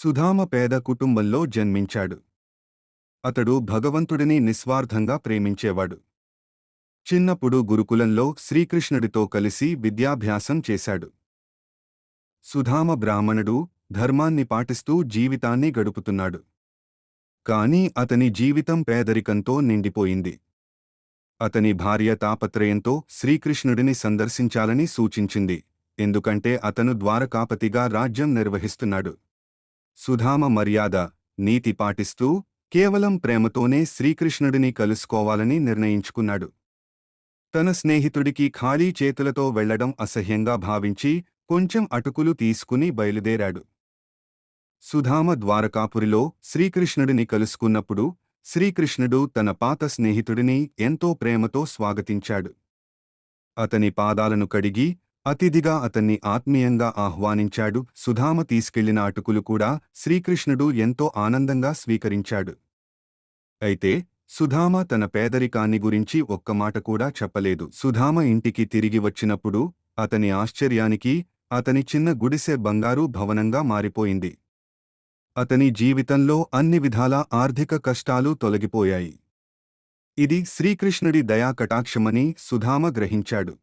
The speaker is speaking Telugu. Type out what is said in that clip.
సుధామ పేద కుటుంబంలో జన్మించాడు. అతడు భగవంతుడిని నిస్వార్థంగా ప్రేమించేవాడు. చిన్నప్పుడు గురుకులంలో శ్రీకృష్ణుడితో కలిసి విద్యాభ్యాసం చేశాడు. సుధామ బ్రాహ్మణుడు ధర్మాన్ని పాటిస్తూ జీవితాన్ని గడుపుతున్నాడు. కాని అతని జీవితం పేదరికంతో నిండిపోయింది. అతని భార్య తాపత్రయంతో శ్రీకృష్ణుడిని సందర్శించాలని సూచించింది. ఎందుకంటే అతను ద్వారకాపతిగా రాజ్యం నిర్వహిస్తున్నాడు. సుధామ మర్యాద నీతి పాటిస్తూ కేవలం ప్రేమతోనే శ్రీకృష్ణుడిని కలుసుకోవాలని నిర్ణయించుకున్నాడు. తన స్నేహితుడికి ఖాళీ చేతులతో వెళ్ళడం అసహ్యంగా భావించి కొంచెం అటుకులు తీసుకుని బయలుదేరాడు. సుధామ ద్వారకాపురిలో శ్రీకృష్ణుడిని కలుసుకున్నప్పుడు శ్రీకృష్ణుడు తన పాత స్నేహితుడిని ఎంతో ప్రేమతో స్వాగతించాడు. అతని పాదాలను కడిగి అతిథిగా అతన్ని ఆత్మీయంగా ఆహ్వానించాడు. సుధామ తీసుకెళ్ళిన అటుకులు కూడా శ్రీకృష్ణుడు ఎంతో ఆనందంగా స్వీకరించాడు. అయితే సుధామ తన పేదరికాన్ని గురించి ఒక్క మాట కూడా చెప్పలేదు. సుధామ ఇంటికి తిరిగి వచ్చినప్పుడు అతని ఆశ్చర్యానికి అతని చిన్న గుడిసె బంగారు భవనంగా మారిపోయింది. అతని జీవితంలో అన్ని విధాల ఆర్థిక కష్టాలు తొలగిపోయాయి. ఇది శ్రీకృష్ణుడి దయా కటాక్షమని సుధామ గ్రహించాడు.